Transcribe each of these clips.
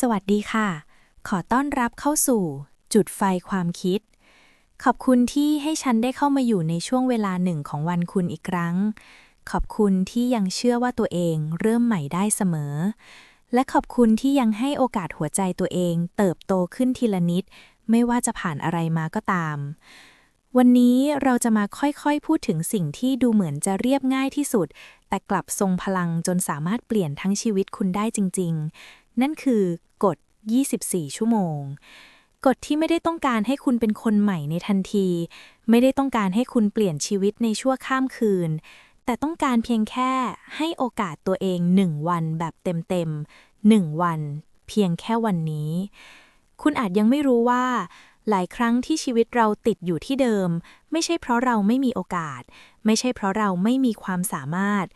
สวัสดีค่ะ ขอต้อนรับเข้าสู่ จุดไฟความคิด ขอบคุณที่ให้ฉันได้เข้ามาอยู่ในช่วงเวลาหนึ่งของวันคุณอีกครั้ง ขอบคุณที่ยังเชื่อว่าตัวเองเริ่มใหม่ได้เสมอ และขอบคุณที่ยังให้โอกาสหัวใจตัวเอง เติบโตขึ้นทีละนิด ไม่ว่าจะผ่านอะไรมาก็ตาม วันนี้เราจะมาค่อยๆพูดถึงสิ่งที่ดูเหมือนจะเรียบง่ายที่สุด แต่กลับทรงพลังจนสามารถเปลี่ยนทั้งชีวิตคุณได้จริง ๆ นั่นคือกฎ 24 ชั่วโมง กฎที่ไม่ได้ต้องการให้คุณเป็นคนใหม่ในทันที ไม่ได้ต้องการให้คุณเปลี่ยนชีวิตในชั่วข้ามคืน แต่ต้องการเพียงแค่ให้โอกาสตัวเองหนึ่งวันแบบเต็มๆหนึ่งวัน เพียงแค่วันนี้ คุณอาจยังไม่รู้ว่า หลายครั้งที่ชีวิตเราติดอยู่ที่เดิม ไม่ใช่เพราะเราไม่มีโอกาส ไม่ใช่เพราะเราไม่มีความสามารถ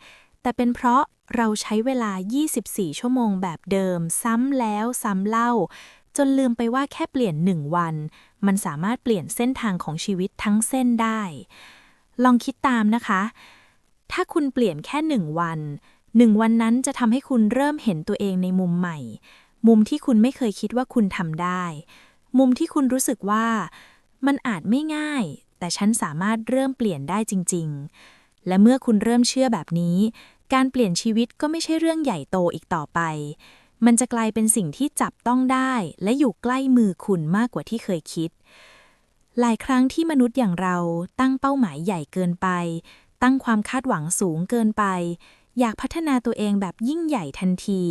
แต่เป็นเพราะ เราใช้เวลา 24 ชั่วโมงแบบเดิม ซ้ำแล้วซ้ำเล่า จนลืมไปว่าแค่เปลี่ยนหนึ่งวัน มันสามารถเปลี่ยนเส้นทางของชีวิตทั้งเส้นได้ ลองคิดตามนะคะ ถ้าคุณเปลี่ยนแค่หนึ่งวันหนึ่งวันนั้นจะทำให้คุณเริ่มเห็นตัวเองในมุมใหม่ มุมที่คุณไม่เคยคิดว่าคุณทำได้ มุมที่คุณรู้สึกว่า มันอาจไม่ง่าย แต่ฉันสามารถเริ่มเปลี่ยนได้จริง ๆ และเมื่อคุณเริ่มเชื่อแบบนี้ การเปลี่ยนชีวิตก็ไม่ใช่เรื่องใหญ่โตอีกต่อไป มันจะกลายเป็นสิ่งที่จับต้องได้ และอยู่ใกล้มือคุณมากกว่าที่เคยคิด หลายครั้งที่มนุษย์อย่างเราตั้งเป้าหมายใหญ่เกินไป ตั้งความคาดหวังสูงเกินไป อยากพัฒนาตัวเองแบบยิ่งใหญ่ทันที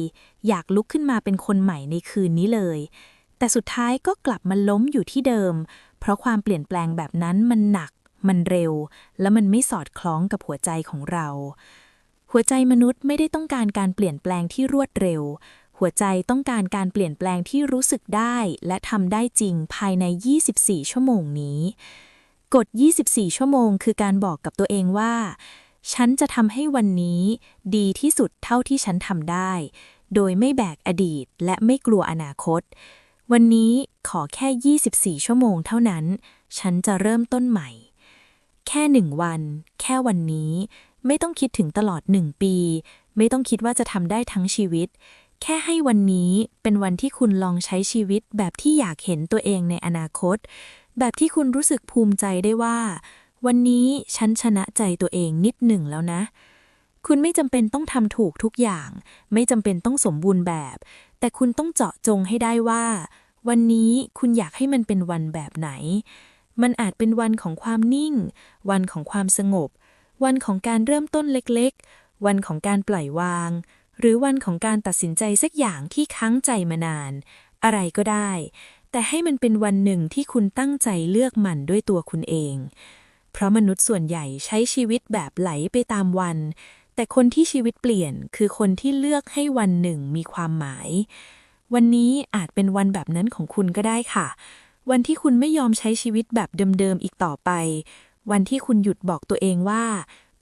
อยากลุกขึ้นมาเป็นคนใหม่ในคืนนี้เลย แต่สุดท้ายก็กลับมาล้มอยู่ที่เดิม เพราะความเปลี่ยนแปลงแบบนั้นมันหนัก มันเร็ว และมันไม่สอดคล้องกับหัวใจของเรา หัวใจมนุษย์ไม่ได้ต้องการการเปลี่ยนแปลงที่รวดเร็ว หัวใจต้องการการเปลี่ยนแปลงที่รู้สึกได้ และทำได้จริงภายใน 24 ชั่วโมงนี้กฎ24 ชั่วโมง คือการบอกกับตัวเองว่า ฉันจะทำให้วันนี้ ดีที่สุดเท่าที่ฉันทำได้ โดยไม่แบกอดีตและไม่กลัวอนาคต วันนี้ขอแค่ 24 ชั่วโมงเท่านั้น ฉันจะเริ่มต้นใหม่ แค่หนึ่งวัน แค่วันนี้ ไม่ต้องคิดถึงตลอดหนึ่งปี ไม่ต้องคิดว่าจะทำได้ทั้งชีวิต แค่ให้วันนี้เป็นวันที่คุณลองใช้ชีวิตแบบที่อยากเห็นตัวเองในอนาคต แบบที่คุณรู้สึกภูมิใจได้ว่า วันนี้ฉันชนะใจตัวเองนิดหนึ่งแล้วนะ คุณไม่จำเป็นต้องทำถูกทุกอย่าง ไม่จำเป็นต้องสมบูรณ์แบบ แต่คุณต้องเจาะจงให้ได้ว่า วันนี้คุณอยากให้มันเป็นวันแบบไหน มันอาจเป็นวันของความนิ่ง วันของความสงบ วันของการเริ่มต้นเล็กๆ วันของการปล่อยวาง หรือวันของการตัดสินใจสักอย่างที่ค้างใจมานาน อะไรก็ได้ แต่ให้มันเป็นวันหนึ่งที่คุณตั้งใจเลือกมันด้วยตัวคุณเอง เพราะมนุษย์ส่วนใหญ่ใช้ชีวิตแบบไหลไปตามวัน แต่คนที่ชีวิตเปลี่ยนคือคนที่เลือกให้วันหนึ่งมีความหมาย วันนี้อาจเป็นวันแบบนั้นของคุณก็ได้ค่ะวันที่คุณไม่ยอมใช้ชีวิตแบบเดิมๆอีกต่อไป วันที่คุณหยุดบอกตัวเองว่า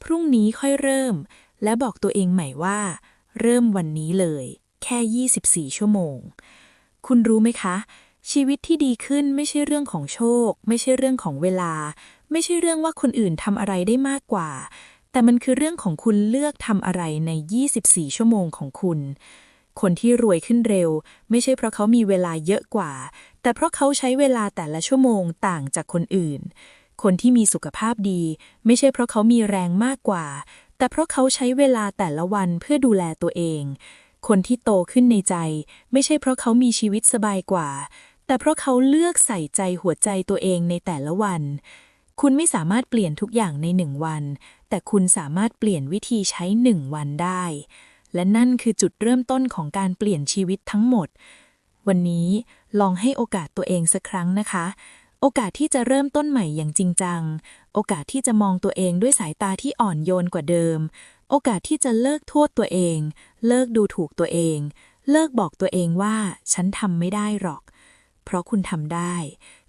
พรุ่งนี้ค่อยเริ่ม และบอกตัวเองใหม่ว่า เริ่มวันนี้เลย แค่ 24 ชั่วโมง คุณรู้ไหมคะ ชีวิตที่ดีขึ้นไม่ใช่เรื่องของโชค ไม่ใช่เรื่องของเวลา ไม่ใช่เรื่องว่าคนอื่นทำอะไรได้มากกว่า แต่มันคือเรื่องของคุณเลือกทำอะไรใน 24 ชั่วโมงของคุณคนที่รวยขึ้นเร็ว ไม่ใช่เพราะเขามีเวลาเยอะกว่า แต่เพราะเขาใช้เวลาแต่ละชั่วโมงต่างจากคนอื่น คนที่มีสุขภาพดี ไม่ใช่เพราะเขามีแรงมากกว่า แต่เพราะเขาใช้เวลาแต่ละวันเพื่อดูแลตัวเอง คนที่โตขึ้นในใจ ไม่ใช่เพราะเขามีชีวิตสบายกว่า แต่เพราะเขาเลือกใส่ใจหัวใจตัวเองในแต่ละวัน คุณไม่สามารถเปลี่ยนทุกอย่างในหนึ่งวัน แต่คุณสามารถเปลี่ยนวิธีใช้หนึ่งวันได้ และนั่นคือจุดเริ่มต้นของการเปลี่ยนชีวิตทั้งหมด วันนี้ลองให้โอกาสตัวเองสักครั้งนะคะ โอกาสที่จะเริ่มต้นใหม่อย่างจริงจัง โอกาสที่จะมองตัวเองด้วยสายตาที่อ่อนโยนกว่าเดิม โอกาสที่จะเลิกโทษตัวเอง เลิกดูถูกตัวเอง เลิกบอกตัวเองว่าฉันทำไม่ได้หรอก เพราะคุณทำได้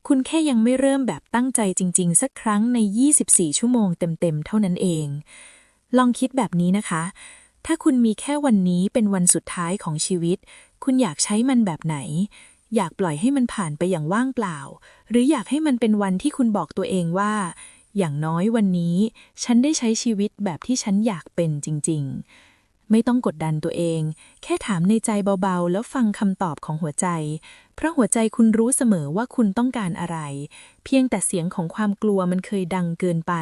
คุณแค่ยังไม่เริ่มแบบตั้งใจจริง ๆ สักครั้งใน 24 ชั่วโมงเต็มๆ เท่านั้นเอง ลองคิดแบบนี้นะคะ ถ้าคุณมีแค่วันนี้เป็นวันสุดท้ายของชีวิต คุณอยากใช้มันแบบไหน อยากปล่อยให้มันผ่านไปอย่างว่างเปล่า หรืออยากให้มันเป็นวันที่คุณบอกตัวเองว่า อย่างน้อยวันนี้ ฉันได้ใช้ชีวิตแบบที่ฉันอยากเป็นจริง ๆ ไม่ต้องกดดันตัวเอง แค่ถามในใจเบาๆ แล้วฟังคำตอบของหัวใจ เพราะหัวใจคุณรู้เสมอว่าคุณต้องการอะไร เพียงแต่เสียงของความกลัวมันเคยดังเกินไป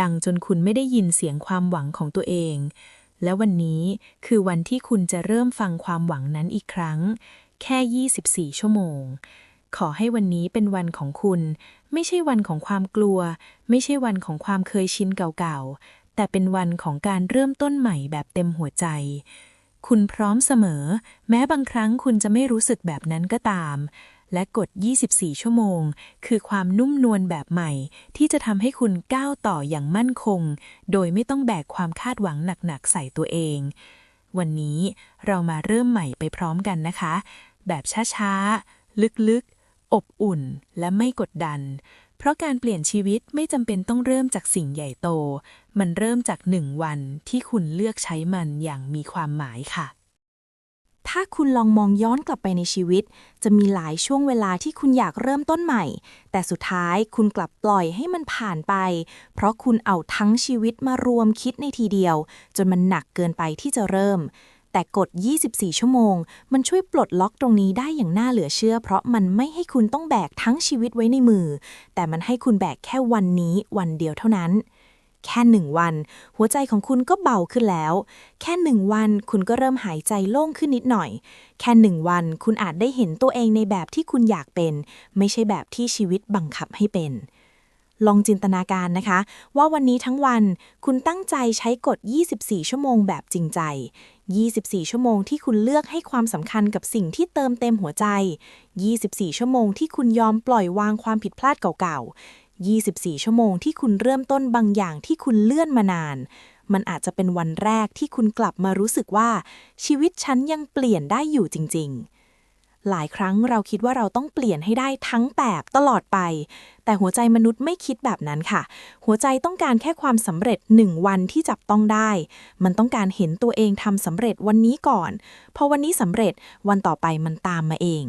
ดังจนคุณไม่ได้ยินเสียงความหวังของตัวเองและวันนี้คือวันที่คุณจะเริ่มฟังความหวังนั้นอีกครั้ง แค่ 24 ชั่วโมง ขอให้วันนี้เป็นวันของคุณ ไม่ใช่วันของความกลัว ไม่ใช่วันของความเคยชินเก่าๆ แต่เป็นวันของการเริ่มต้นใหม่แบบเต็มหัวใจ คุณพร้อมเสมอ แม้บางครั้งคุณจะไม่รู้สึกแบบนั้นก็ตาม และกฎ24 ชั่วโมง คือความนุ่มนวลแบบใหม่ ที่จะทำให้คุณก้าวต่ออย่างมั่นคง โดยไม่ต้องแบกความคาดหวังหนักๆใส่ตัวเอง วันนี้เรามาเริ่มใหม่ไปพร้อมกันนะคะ แบบช้าๆ ลึกๆ อบอุ่นและไม่กดดัน เพราะการเปลี่ยนชีวิตไม่จำเป็นต้องเริ่มจากสิ่งใหญ่โต มันเริ่มจากหนึ่งวันที่คุณเลือกใช้มันอย่างมีความหมายค่ะ ถ้าคุณลองมองย้อนกลับไปในชีวิต จะมีหลายช่วงเวลาที่คุณอยากเริ่มต้นใหม่ แต่สุดท้ายคุณกลับปล่อยให้มันผ่านไป เพราะคุณเอาทั้งชีวิตมารวมคิดในทีเดียว จนมันหนักเกินไปที่จะเริ่ม แต่กฎ24 ชั่วโมง มันช่วยปลดล็อกตรงนี้ได้อย่างน่าเหลือเชื่อ เพราะมันไม่ให้คุณต้องแบกทั้งชีวิตไว้ในมือ แต่มันให้คุณแบกแค่วันนี้วันเดียวเท่านั้น แค่หนึ่งวัน หัวใจของคุณก็เบาขึ้นแล้ว แค่หนึ่งวันคุณก็เริ่มหายใจโล่งขึ้นนิดหน่อย แค่หนึ่งวันคุณอาจได้เห็นตัวเองในแบบที่คุณอยากเป็น ไม่ใช่แบบที่ชีวิตบังคับให้เป็นลองจินตนาการนะคะ ว่าวันนี้ทั้งวันคุณตั้งใจใช้กฎ 24 ชั่วโมงแบบจริงใจ 24 ชั่วโมงที่คุณเลือกให้ความสำคัญกับสิ่งที่เติมเต็มหัวใจ 24 ชั่วโมงที่คุณยอมปล่อยวางความผิดพลาดเก่าๆ 24 ชั่วโมงที่คุณเริ่มต้นบางอย่างที่คุณเลื่อนมานาน มันอาจจะเป็นวันแรกที่คุณกลับมารู้สึกว่า ชีวิตฉันยังเปลี่ยนได้อยู่จริง ๆ หลายครั้งเราคิดว่าเราต้องเปลี่ยนให้ได้ทั้งแบบตลอดไป แต่หัวใจมนุษย์ไม่คิดแบบนั้นค่ะ หัวใจต้องการแค่ความสำเร็จหนึ่งวันที่จับต้องได้ มันต้องการเห็นตัวเองทำสำเร็จวันนี้ก่อน พอวันนี้สำเร็จวันต่อไปมันตามมาเอง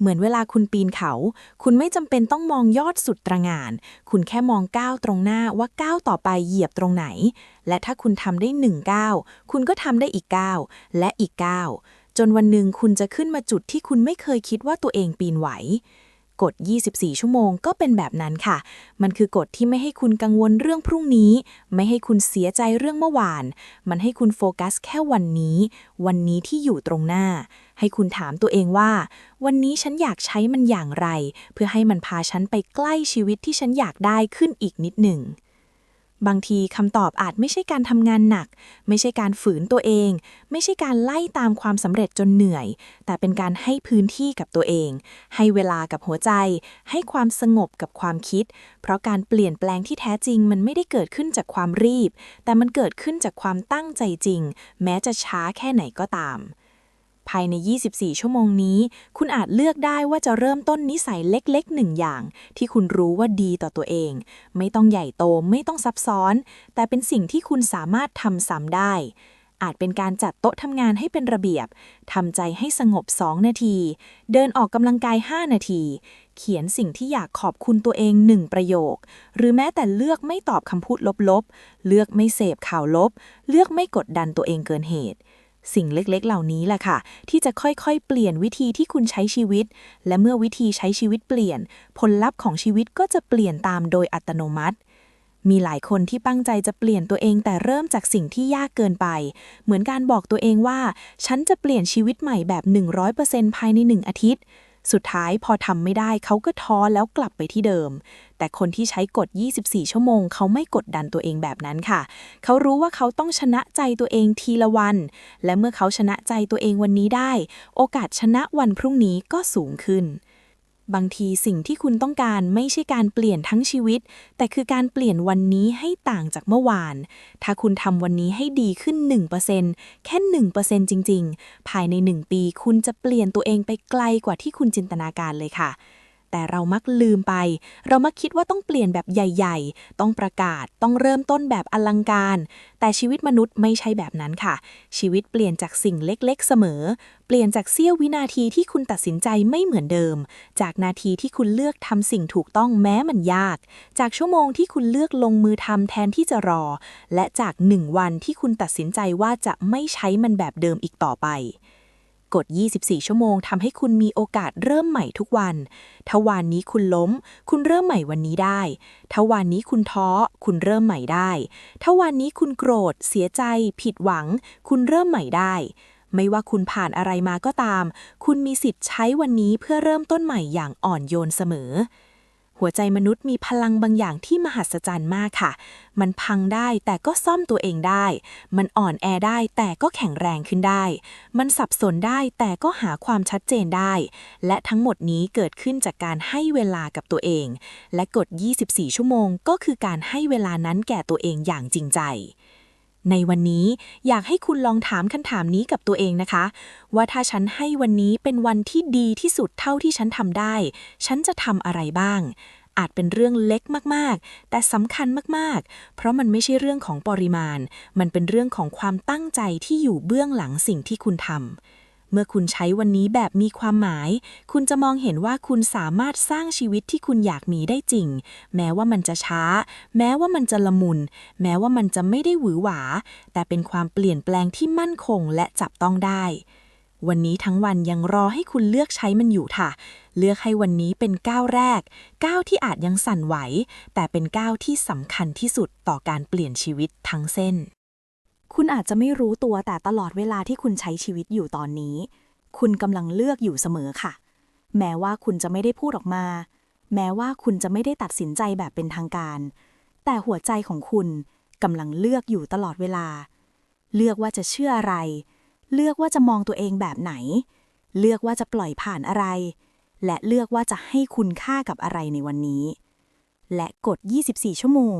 เหมือนเวลาคุณปีนเขา คุณไม่จำเป็นต้องมองยอดสุดตระงาน คุณแค่มองก้าวตรงหน้าว่าก้าวต่อไปเหยียบตรงไหน และถ้าคุณทำได้หนึ่งก้าวคุณก็ทำได้อีกก้าวและอีกก้าวจนวันหนึ่งคุณจะขึ้นมาจุดที่คุณไม่เคยคิดว่าตัวเองปีนไหว กฎ 24 ชั่วโมงก็เป็นแบบนั้นค่ะ มันคือกฎที่ไม่ให้คุณกังวลเรื่องพรุ่งนี้ ไม่ให้คุณเสียใจเรื่องเมื่อวาน มันให้คุณโฟกัสแค่วันนี้ วันนี้ที่อยู่ตรงหน้า ให้คุณถามตัวเองว่า วันนี้ฉันอยากใช้มันอย่างไร เพื่อให้มันพาฉันไปใกล้ชีวิตที่ฉันอยากได้ขึ้นอีกนิดหนึ่ง บางทีคำตอบอาจไม่ใช่การทำงานหนัก ไม่ใช่การฝืนตัวเอง ไม่ใช่การไล่ตามความสำเร็จจนเหนื่อย แต่เป็นการให้พื้นที่กับตัวเอง ให้เวลากับหัวใจ ให้ความสงบกับความคิด เพราะการเปลี่ยนแปลงที่แท้จริงมันไม่ได้เกิดขึ้นจากความรีบ แต่มันเกิดขึ้นจากความตั้งใจจริง แม้จะช้าแค่ไหนก็ตาม ภายใน 24 ชั่วโมงนี้ คุณอาจเลือกได้ว่าจะเริ่มต้นนิสัยเล็กๆหนึ่งอย่าง ที่คุณรู้ว่าดีต่อตัวเอง ไม่ต้องใหญ่โตไม่ต้องซับซ้อน แต่เป็นสิ่งที่คุณสามารถทำซ้ำได้ อาจเป็นการจัดโต๊ะทำงานให้เป็นระเบียบทำใจให้สงบ 2 นาที เดินออกกำลังกาย 5 นาที เขียนสิ่งที่อยากขอบคุณตัวเองหนึ่งประโยค หรือแม้แต่เลือกไม่ตอบคำพูดลบๆ เลือกไม่เสพข่าวลบ เลือกไม่กดดันตัวเองเกินเหตุ สิ่งเล็กๆ เหล่านี้แหละค่ะ ที่จะค่อยๆ เปลี่ยนวิธีที่คุณใช้ชีวิต และเมื่อวิธีใช้ชีวิตเปลี่ยน ผลลัพธ์ของชีวิตก็จะเปลี่ยนตามโดยอัตโนมัติ มีหลายคนที่ตั้งใจจะเปลี่ยนตัวเองแต่เริ่มจากสิ่งที่ยากเกินไป เหมือนการบอกตัวเองว่า ฉันจะเปลี่ยนชีวิตใหม่แบบ 100%ภายในหนึ่งอาทิตย์ สุดท้ายพอทำไม่ได้เขาก็ท้อแล้วกลับไปที่เดิม แต่คนที่ใช้กฎ 24 ชั่วโมง เขาไม่กดดันตัวเองแบบนั้นค่ะ เขารู้ว่าเขาต้องชนะใจตัวเองทีละวัน และเมื่อเขาชนะใจตัวเองวันนี้ได้ โอกาสชนะวันพรุ่งนี้ก็สูงขึ้น บางทีสิ่งที่คุณต้องการไม่ใช่การเปลี่ยนทั้งชีวิต แต่คือการเปลี่ยนวันนี้ให้ต่างจากเมื่อวาน ถ้าคุณทำวันนี้ให้ดีขึ้น 1%แค่ 1%จริง ๆ ภายใน 1 ปี คุณจะเปลี่ยนตัวเองไปไกลกว่าที่คุณจินตนาการเลยค่ะ แต่เรามักลืมไป เรามักคิดว่าต้องเปลี่ยนแบบใหญ่ ๆ ต้องประกาศ ต้องเริ่มต้นแบบอลังการ แต่ชีวิตมนุษย์ไม่ใช่แบบนั้นค่ะ ชีวิตเปลี่ยนจากสิ่งเล็กๆ เสมอ เปลี่ยนจากเสี้ยววินาทีที่คุณตัดสินใจไม่เหมือนเดิม จากนาทีที่คุณเลือกทำสิ่งถูกต้องแม้มันยาก จากชั่วโมงที่คุณเลือกลงมือทำแทนที่จะรอ และจากหนึ่งวันที่คุณตัดสินใจว่าจะไม่ใช้มันแบบเดิมอีกต่อไป กฎ24 ชั่วโมงทำให้คุณมีโอกาสเริ่มใหม่ทุกวัน ถ้าวันนี้คุณล้ม คุณเริ่มใหม่วันนี้ได้ ถ้าวันนี้คุณท้อ คุณเริ่มใหม่ได้ ถ้าวันนี้คุณโกรธ เสียใจ ผิดหวัง คุณเริ่มใหม่ได้ ไม่ว่าคุณผ่านอะไรมาก็ตาม คุณมีสิทธิ์ใช้วันนี้เพื่อเริ่มต้นใหม่อย่างอ่อนโยนเสมอ หัวใจมนุษย์มีพลังบางอย่างที่มหัศจรรย์มากค่ะ มันพังได้แต่ก็ซ่อมตัวเองได้ มันอ่อนแอได้แต่ก็แข็งแรงขึ้นได้ มันสับสนได้แต่ก็หาความชัดเจนได้ และทั้งหมดนี้เกิดขึ้นจากการให้เวลากับตัวเอง และกฎ24 ชั่วโมง ก็คือการให้เวลานั้นแก่ตัวเองอย่างจริงใจ ในวันนี้อยากให้คุณลองถามคำถามนี้กับตัวเองนะคะ ว่าถ้าฉันให้วันนี้เป็นวันที่ดีที่สุดเท่าที่ฉันทำได้ ฉันจะทำอะไรบ้าง อาจเป็นเรื่องเล็กมากๆ แต่สำคัญมากๆ เพราะมันไม่ใช่เรื่องของปริมาณ มันเป็นเรื่องของความตั้งใจที่อยู่เบื้องหลังสิ่งที่คุณทำ เมื่อคุณใช้วันนี้แบบมีความหมาย คุณจะมองเห็นว่าคุณสามารถสร้างชีวิตที่คุณอยากมีได้จริง แม้ว่ามันจะช้า แม้ว่ามันจะละมุน แม้ว่ามันจะไม่ได้หวือหวา แต่เป็นความเปลี่ยนแปลงที่มั่นคงและจับต้องได้ วันนี้ทั้งวันยังรอให้คุณเลือกใช้มันอยู่ค่ะ เลือกให้วันนี้เป็นก้าวแรก ก้าวที่อาจยังสั่นไหว แต่เป็นก้าวที่สำคัญที่สุดต่อการเปลี่ยนชีวิตทั้งเส้น คุณอาจจะไม่รู้ตัวแต่ตลอดเวลาที่คุณใช้ชีวิตอยู่ตอนนี้ คุณกำลังเลือกอยู่เสมอค่ะ แม้ว่าคุณจะไม่ได้พูดออกมา แม้ว่าคุณจะไม่ได้ตัดสินใจแบบเป็นทางการ แต่หัวใจของคุณกำลังเลือกอยู่ตลอดเวลา เลือกว่าจะเชื่ออะไร เลือกว่าจะมองตัวเองแบบไหน เลือกว่าจะปล่อยผ่านอะไร และเลือกว่าจะให้คุณค่ากับอะไรในวันนี้ และกฎ24 ชั่วโมง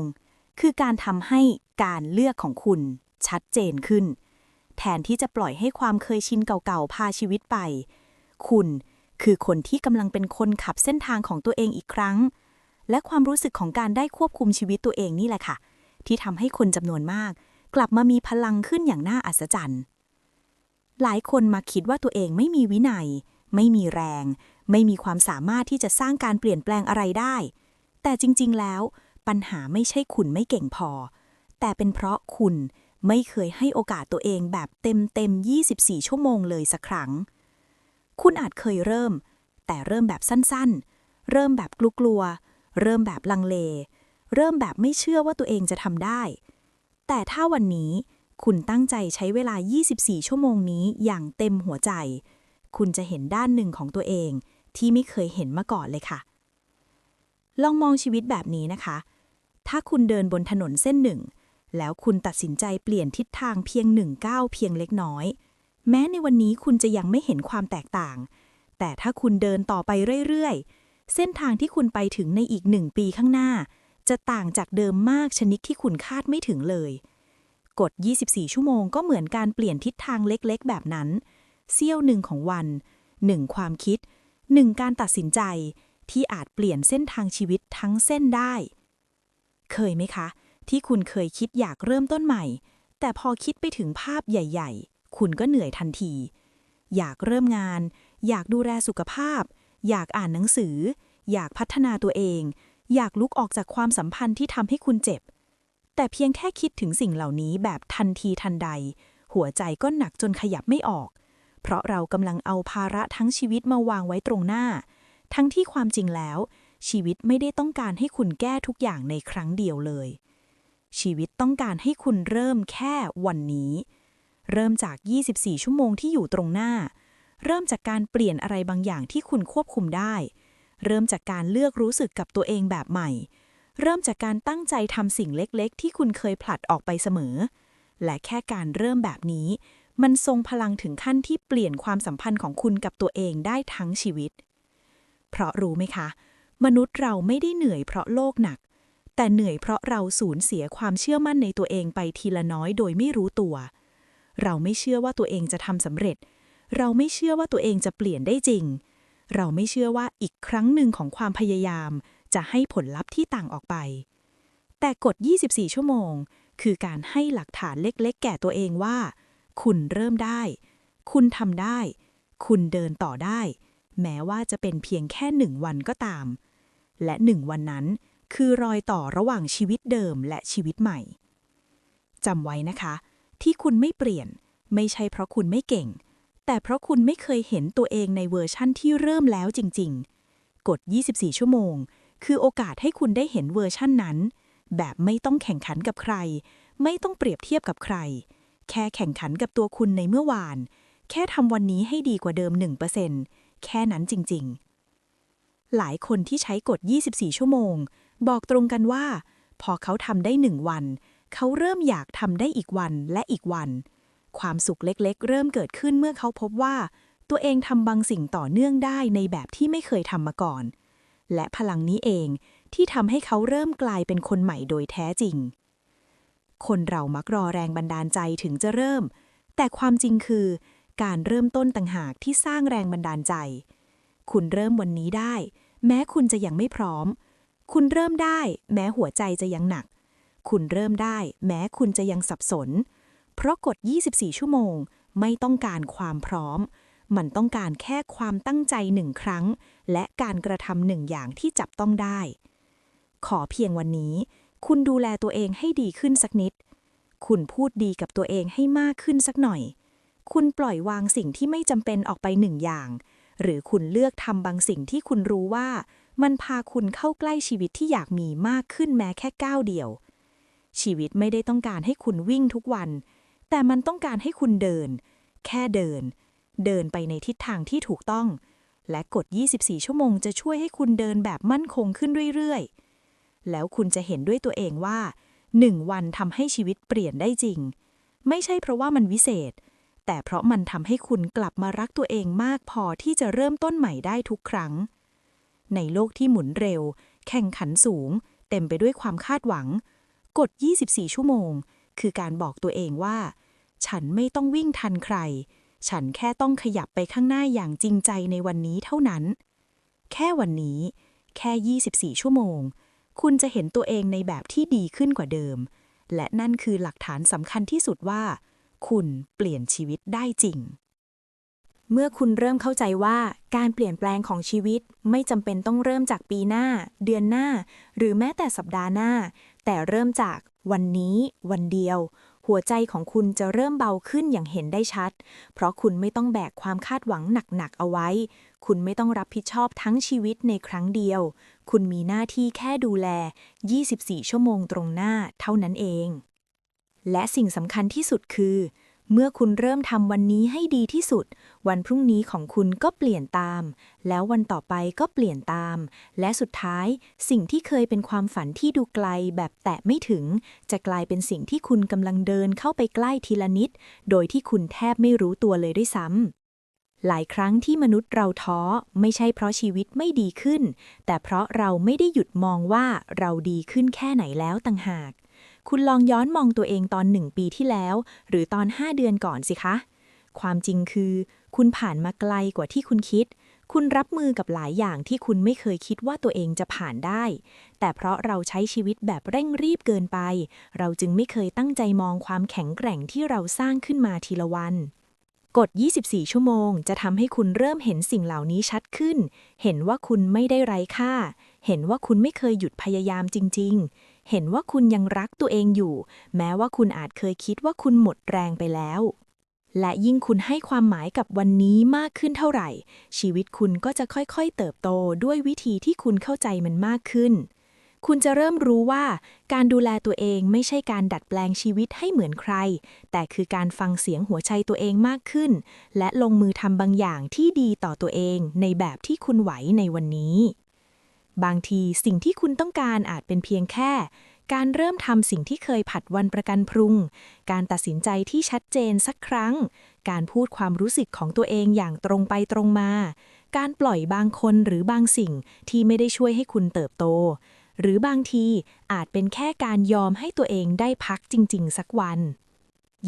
คือการทำให้การเลือกของคุณ ชัดเจนขึ้น แทนที่จะปล่อยให้ความเคยชินเก่าๆ พาชีวิตไป คุณคือคนที่กำลังเป็นคนขับเส้นทางของตัวเองอีกครั้ง และความรู้สึกของการได้ควบคุมชีวิตตัวเองนี่แหละค่ะ ที่ทำให้คนจำนวนมาก กลับมามีพลังขึ้นอย่างน่าอัศจรรย์ หลายคนมาคิดว่าตัวเองไม่มีวินัย ไม่มีแรง ไม่มีความสามารถที่จะสร้างการเปลี่ยนแปลงอะไรได้ แต่จริง ๆ แล้ว ปัญหาไม่ใช่คุณไม่เก่งพอ แต่เป็นเพราะคุณ ไม่เคยให้โอกาสตัวเองแบบเต็มเต็ม 24 ชั่วโมงเลยสักครั้ง คุณอาจเคยเริ่ม แต่เริ่มแบบสั้นๆ เริ่มแบบกลัวๆ เริ่มแบบลังเล เริ่มแบบไม่เชื่อว่าตัวเองจะทำได้ แต่ถ้าวันนี้คุณตั้งใจใช้เวลา 24 ชั่วโมงนี้อย่างเต็มหัวใจ คุณจะเห็นด้านหนึ่งของตัวเองที่ไม่เคยเห็นมาก่อนเลยค่ะ ลองมองชีวิตแบบนี้นะคะ ถ้าคุณเดินบนถนนเส้นหนึ่ง แล้วคุณตัดสินใจเปลี่ยนทิศทางเพียงหนึ่งก้าวเพียงเล็กน้อย แม้ในวันนี้คุณจะยังไม่เห็นความแตกต่าง แต่ถ้าคุณเดินต่อไปเรื่อยๆ เส้นทางที่คุณไปถึงในอีกหนึ่งปีข้างหน้า จะต่างจากเดิมมากชนิดที่คุณคาดไม่ถึงเลยกฎ24 ชั่วโมงก็เหมือนการเปลี่ยนทิศทางเล็กๆ แบบนั้น เสี้ยวหนึ่งของวันหนึ่งความคิดหนึ่งการตัดสินใจที่อาจเปลี่ยนเส้นทางชีวิตทั้งเส้นได้ เคยไหมคะ ที่คุณเคยคิดอยากเริ่มต้นใหม่ แต่พอคิดไปถึงภาพใหญ่ ๆ คุณก็เหนื่อยทันที อยากเริ่มงาน อยากดูแลสุขภาพ อยากอ่านหนังสือ อยากพัฒนาตัวเอง อยากลุกออกจากความสัมพันธ์ที่ทำให้คุณเจ็บ แต่เพียงแค่คิดถึงสิ่งเหล่านี้แบบทันทีทันใด หัวใจก็หนักจนขยับไม่ออก เพราะเรากำลังเอาภาระทั้งชีวิตมาวางไว้ตรงหน้า ทั้งที่ความจริงแล้วชีวิตไม่ได้ต้องการให้คุณแก้ทุกอย่างในครั้งเดียวเลย ชีวิตต้องการให้คุณเริ่มแค่วันนี้ เริ่มจาก 24 ชั่วโมงที่อยู่ตรงหน้า เริ่มจากการเปลี่ยนอะไรบางอย่างที่คุณควบคุมได้ เริ่มจากการเลือกรู้สึกกับตัวเองแบบใหม่ เริ่มจากการตั้งใจทำสิ่งเล็กๆ ที่คุณเคยผลัดออกไปเสมอ และแค่การเริ่มแบบนี้ มันทรงพลังถึงขั้นที่เปลี่ยนความสัมพันธ์ของคุณกับตัวเองได้ทั้งชีวิต เพราะรู้ไหมคะ มนุษย์เราไม่ได้เหนื่อยเพราะโลกหนัก แต่เหนื่อยเพราะเราสูญเสียความเชื่อมั่นในตัวเองไปทีละน้อยโดยไม่รู้ตัว เราไม่เชื่อว่าตัวเองจะทำสำเร็จ เราไม่เชื่อว่าตัวเองจะเปลี่ยนได้จริง เราไม่เชื่อว่าอีกครั้งหนึ่งของความพยายาม จะให้ผลลัพธ์ที่ต่างออกไป แต่กฎ 24 ชั่วโมง คือการให้หลักฐานเล็กๆ แก่ตัวเองว่า คุณเริ่มได้ คุณทำได้ คุณเดินต่อได้ แม้ว่าจะเป็นเพียงแค่หนึ่งวันก็ตาม และหนึ่งวันนั้น คือรอยต่อระหว่างชีวิตเดิมและชีวิตใหม่จำไว้นะคะ ที่คุณไม่เปลี่ยน ไม่ใช่เพราะคุณไม่เก่ง แต่เพราะคุณไม่เคยเห็นตัวเองในเวอร์ชั่นที่เริ่มแล้วจริง ๆ กด 24 ชั่วโมง คือโอกาสให้คุณได้เห็นเวอร์ชั่นนั้น แบบไม่ต้องแข่งขันกับใคร ไม่ต้องเปรียบเทียบกับใคร แค่แข่งขันกับตัวคุณในเมื่อวาน แค่ทำวันนี้ให้ดีกว่าเดิม 1%แค่นั้นจริง ๆ หลายคนที่ใช้กด 24 ชั่วโมง บอกตรงกันว่า พอเขาทำได้หนึ่งวัน เขาเริ่มอยากทำได้อีกวันและอีกวัน ความสุขเล็กๆ เริ่มเกิดขึ้นเมื่อเขาพบว่า ตัวเองทำบางสิ่งต่อเนื่องได้ในแบบที่ไม่เคยทำมาก่อน และพลังนี้เองที่ทำให้เขาเริ่มกลายเป็นคนใหม่โดยแท้จริง คนเรามักรอแรงบันดาลใจถึงจะเริ่ม แต่ความจริงคือ การเริ่มต้นต่างหากที่สร้างแรงบันดาลใจ คุณเริ่มวันนี้ได้ แม้คุณจะยังไม่พร้อม คุณเริ่มได้แม้หัวใจจะยังหนัก คุณเริ่มได้แม้คุณจะยังสับสน เพราะกฎ 24 ชั่วโมงไม่ต้องการความพร้อม มันต้องการแค่ความตั้งใจหนึ่งครั้ง และการกระทำหนึ่งอย่างที่จับต้องได้ ขอเพียงวันนี้ คุณดูแลตัวเองให้ดีขึ้นสักนิด คุณพูดดีกับตัวเองให้มากขึ้นสักหน่อย คุณปล่อยวางสิ่งที่ไม่จำเป็นออกไปหนึ่งอย่าง หรือคุณเลือกทำบางสิ่งที่คุณรู้ว่า มันพาคุณเข้าใกล้ชีวิตที่อยากมีมากขึ้นแม้แค่ก้าวเดียว ชีวิตไม่ได้ต้องการให้คุณวิ่งทุกวัน แต่มันต้องการให้คุณเดิน แค่เดิน เดินไปในทิศทางที่ถูกต้อง และกด 24 ชั่วโมงจะช่วยให้คุณเดินแบบมั่นคงขึ้นเรื่อยๆ แล้วคุณจะเห็นด้วยตัวเองว่าหนึ่งวันทำให้ชีวิตเปลี่ยนได้จริง ไม่ใช่เพราะว่ามันวิเศษ แต่เพราะมันทำให้คุณกลับมารักตัวเองมากพอที่จะเริ่มต้นใหม่ได้ทุกครั้ง ในโลกที่หมุนเร็ว แข่งขันสูง เต็มไปด้วยความคาดหวัง กด 24 ชั่วโมง คือการบอกตัวเองว่า ฉันไม่ต้องวิ่งทันใคร ฉันแค่ต้องขยับไปข้างหน้าอย่างจริงใจในวันนี้เท่านั้น แค่วันนี้ แค่ 24 ชั่วโมง คุณจะเห็นตัวเองในแบบที่ดีขึ้นกว่าเดิม และนั่นคือหลักฐานสำคัญที่สุดว่า คุณเปลี่ยนชีวิตได้จริง เมื่อคุณเริ่มเข้าใจว่าการเปลี่ยนแปลงของชีวิตไม่จำเป็นต้องเริ่มจากปีหน้า เดือนหน้า หรือแม้แต่สัปดาห์หน้า แต่เริ่มจากวันนี้ วันเดียว หัวใจของคุณจะเริ่มเบาขึ้นอย่างเห็นได้ชัด เพราะคุณไม่ต้องแบกความคาดหวังหนักๆเอาไว้ คุณไม่ต้องรับผิดชอบทั้งชีวิตในครั้งเดียว คุณมีหน้าที่แค่ดูแล 24 ชั่วโมงตรงหน้าเท่านั้นเอง และสิ่งสำคัญที่สุดคือ เมื่อคุณเริ่มทำวันนี้ให้ดีที่สุด วันพรุ่งนี้ของคุณก็เปลี่ยนตาม แล้ววันต่อไปก็เปลี่ยนตาม และสุดท้าย สิ่งที่เคยเป็นความฝันที่ดูไกลแบบแตะไม่ถึง จะกลายเป็นสิ่งที่คุณกำลังเดินเข้าไปใกล้ทีละนิด โดยที่คุณแทบไม่รู้ตัวเลยด้วยซ้ำหลายครั้งที่มนุษย์เราท้อไม่ใช่เพราะชีวิตไม่ดีขึ้น แต่เพราะเราไม่ได้หยุดมองว่าเราดีขึ้นแค่ไหนแล้วต่างหาก คุณลองย้อนมองตัวเองตอนหนึ่งปีที่แล้ว หรือตอน 5 เดือนก่อนสิคะ ความจริงคือ คุณผ่านมาไกลกว่าที่คุณคิด คุณรับมือกับหลายอย่างที่คุณไม่เคยคิดว่าตัวเองจะผ่านได้ แต่เพราะเราใช้ชีวิตแบบเร่งรีบเกินไป เราจึงไม่เคยตั้งใจมองความแข็งแกร่งที่เราสร้างขึ้นมาทีละวันกด 24 ชั่วโมง จะทำให้คุณเริ่มเห็นสิ่งเหล่านี้ชัดขึ้น เห็นว่าคุณไม่ได้ไร้ค่า เห็นว่าคุณไม่เคยหยุดพยายามจริง ๆ เห็นว่าคุณยังรักตัวเองอยู่ แม้ว่าคุณอาจเคยคิดว่าคุณหมดแรงไปแล้ว และยิ่งคุณให้ความหมายกับวันนี้มากขึ้นเท่าไหร่ ชีวิตคุณก็จะค่อยๆ เติบโตด้วยวิธีที่คุณเข้าใจมันมากขึ้น คุณจะเริ่มรู้ว่า การดูแลตัวเองไม่ใช่การดัดแปลงชีวิตให้เหมือนใคร แต่คือการฟังเสียงหัวใจตัวเองมากขึ้น และลงมือทำบางอย่างที่ดีต่อตัวเองในแบบที่คุณไหวในวันนี้ บางทีสิ่งที่คุณต้องการอาจเป็นเพียงแค่ การเริ่มทำสิ่งที่เคยผัดวันประกันพรุ่งการตัดสินใจที่ชัดเจนสักครั้ง การพูดความรู้สึกของตัวเองอย่างตรงไปตรงมา การปล่อยบางคนหรือบางสิ่งที่ไม่ได้ช่วยให้คุณเติบโต หรือบางทีอาจเป็นแค่การยอมให้ตัวเองได้พักจริง ๆ สักวัน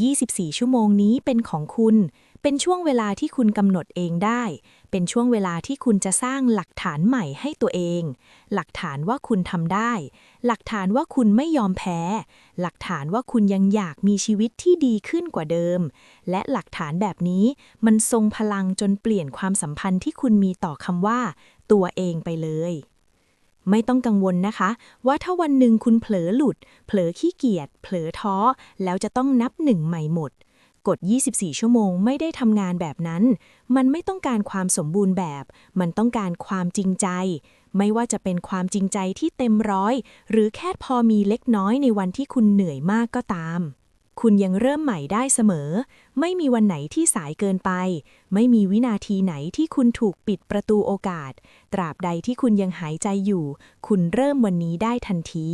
24 ชั่วโมงนี้เป็นของคุณ เป็นช่วงเวลาที่คุณกำหนดเองได้ เป็นช่วงเวลาที่คุณจะสร้างหลักฐานใหม่ให้ตัวเอง หลักฐานว่าคุณทำได้ หลักฐานว่าคุณไม่ยอมแพ้ หลักฐานว่าคุณยังอยากมีชีวิตที่ดีขึ้นกว่าเดิม และหลักฐานแบบนี้มันทรงพลังจนเปลี่ยนความสัมพันธ์ที่คุณมีต่อคำว่า ตัวเองไปเลยไม่ต้องกังวลนะคะ ว่าถ้าวันหนึ่งคุณเผลอหลุด เผลอขี้เกียจ เผลอท้อ แล้วจะต้องนับหนึ่งใหม่หมด กด24 ชั่วโมงไม่ได้ทำงานแบบนั้น มันไม่ต้องการความสมบูรณ์แบบ มันต้องการความจริงใจ ไม่ว่าจะเป็นความจริงใจที่เต็มร้อย หรือแค่พอมีเล็กน้อยในวันที่คุณเหนื่อยมากก็ตาม คุณยังเริ่มใหม่ได้เสมอ ไม่มีวันไหนที่สายเกินไป ไม่มีวินาทีไหนที่คุณถูกปิดประตูโอกาส ตราบใดที่คุณยังหายใจอยู่ คุณเริ่มวันนี้ได้ทันที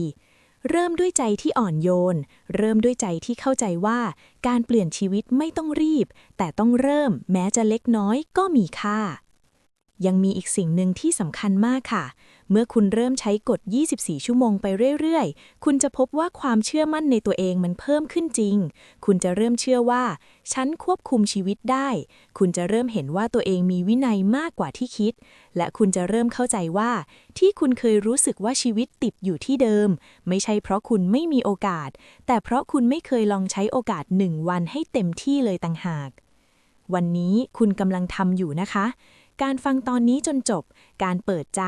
เริ่มด้วยใจที่อ่อนโยน เริ่มด้วยใจที่เข้าใจว่า การเปลี่ยนชีวิตไม่ต้องรีบ แต่ต้องเริ่มแม้จะเล็กน้อยก็มีค่า ยังมีอีกสิ่งหนึ่งที่สำคัญมากค่ะ เมื่อคุณเริ่มใช้กฎ 24 ชั่วโมงไปเรื่อยๆ คุณจะพบว่าความเชื่อมั่นในตัวเองมันเพิ่มขึ้นจริง คุณจะเริ่มเชื่อว่า ฉันควบคุมชีวิตได้ คุณจะเริ่มเห็นว่าตัวเองมีวินัยมากกว่าที่คิด และคุณจะเริ่มเข้าใจว่า ที่คุณเคยรู้สึกว่าชีวิตติดอยู่ที่เดิม ไม่ใช่เพราะคุณไม่มีโอกาส แต่เพราะคุณไม่เคยลองใช้โอกาสหนึ่งวันให้เต็มที่เลยต่างหาก วันนี้คุณกำลังทำอยู่นะคะ การฟังตอนนี้จนจบ การเปิดใจ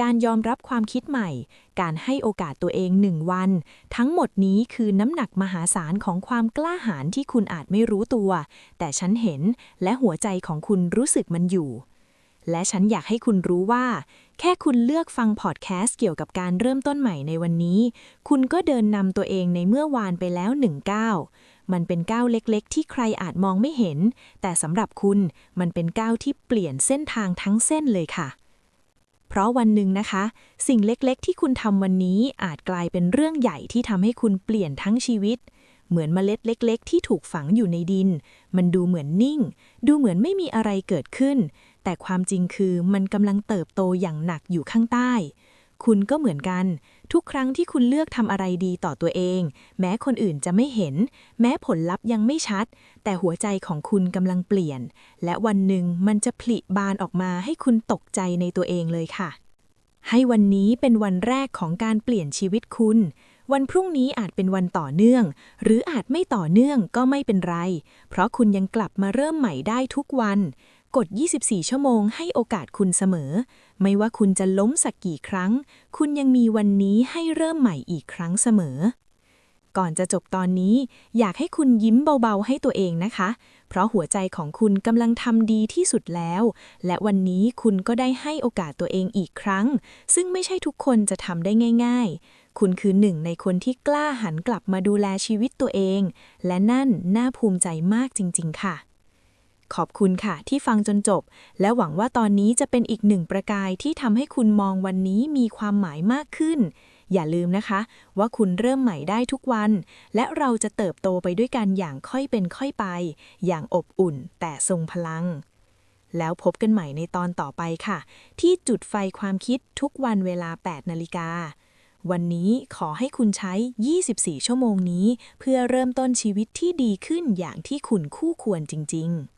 การยอมรับความคิดใหม่ การให้โอกาสตัวเองหนึ่งวัน ทั้งหมดนี้คือน้ำหนักมหาศาลของความกล้าหาญที่คุณอาจไม่รู้ตัว แต่ฉันเห็นและหัวใจของคุณรู้สึกมันอยู่ และฉันอยากให้คุณรู้ว่า แค่คุณเลือกฟังพอดแคสต์เกี่ยวกับการเริ่มต้นใหม่ในวันนี้ คุณก็เดินนำตัวเองในเมื่อวานไปแล้วหนึ่งก้าว มันเป็นก้าวเล็กๆ ที่ใครอาจมองไม่เห็น แต่สำหรับคุณมันเป็นก้าวที่เปลี่ยนเส้นทางทั้งเส้นเลยค่ะ เพราะวันหนึ่งนะคะ สิ่งเล็กๆ ที่คุณทำวันนี้อาจกลายเป็นเรื่องใหญ่ที่ทำให้คุณเปลี่ยนทั้งชีวิต เหมือนเมล็ดเล็ก ๆ ที่ถูกฝังอยู่ในดิน มันดูเหมือนนิ่ง ดูเหมือนไม่มีอะไรเกิดขึ้น แต่ความจริงคือมันกำลังเติบโตอย่างหนักอยู่ข้างใต้ คุณก็เหมือนกัน ทุกครั้งที่คุณเลือกทำอะไรดีต่อตัวเอง แม้คนอื่นจะไม่เห็น แม้ผลลัพธ์ยังไม่ชัด แต่หัวใจของคุณกำลังเปลี่ยน และวันหนึ่งมันจะผลิบานออกมาให้คุณตกใจในตัวเองเลยค่ะ ให้วันนี้เป็นวันแรกของการเปลี่ยนชีวิตคุณวันพรุ่งนี้อาจเป็นวันต่อเนื่อง หรืออาจไม่ต่อเนื่องก็ไม่เป็นไร เพราะคุณยังกลับมาเริ่มใหม่ได้ทุกวัน กด 24 ชั่วโมงให้โอกาสคุณเสมอ ไม่ว่าคุณจะล้มสักกี่ครั้ง คุณยังมีวันนี้ให้เริ่มใหม่อีกครั้งเสมอ ก่อนจะจบตอนนี้ อยากให้คุณยิ้มเบาๆให้ตัวเองนะคะ เพราะหัวใจของคุณกำลังทำดีที่สุดแล้ว และวันนี้คุณก็ได้ให้โอกาสตัวเองอีกครั้ง ซึ่งไม่ใช่ทุกคนจะทำได้ง่าย ๆคุณคือหนึ่งในคนที่กล้าหันกลับมาดูแลชีวิตตัวเอง และนั่นน่าภูมิใจมากจริง ๆ ค่ะ ขอบคุณค่ะที่ฟังจนจบ และหวังว่าตอนนี้จะเป็นอีกหนึ่งประกายที่ทำให้คุณมองวันนี้มีความหมายมากขึ้น อย่าลืมนะคะ ว่าคุณเริ่มใหม่ได้ทุกวัน และเราจะเติบโตไปด้วยกันอย่างค่อยเป็นค่อยไป อย่างอบอุ่นแต่ทรงพลัง แล้วพบกันใหม่ในตอนต่อไปค่ะ ที่จุดไฟความคิดทุกวันเวลา 8 นาฬิกาวันนี้ขอให้คุณใช้ 24 ชั่วโมงนี้ เพื่อเริ่มต้นชีวิตที่ดีขึ้นอย่างที่คุณคู่ควรจริง ๆ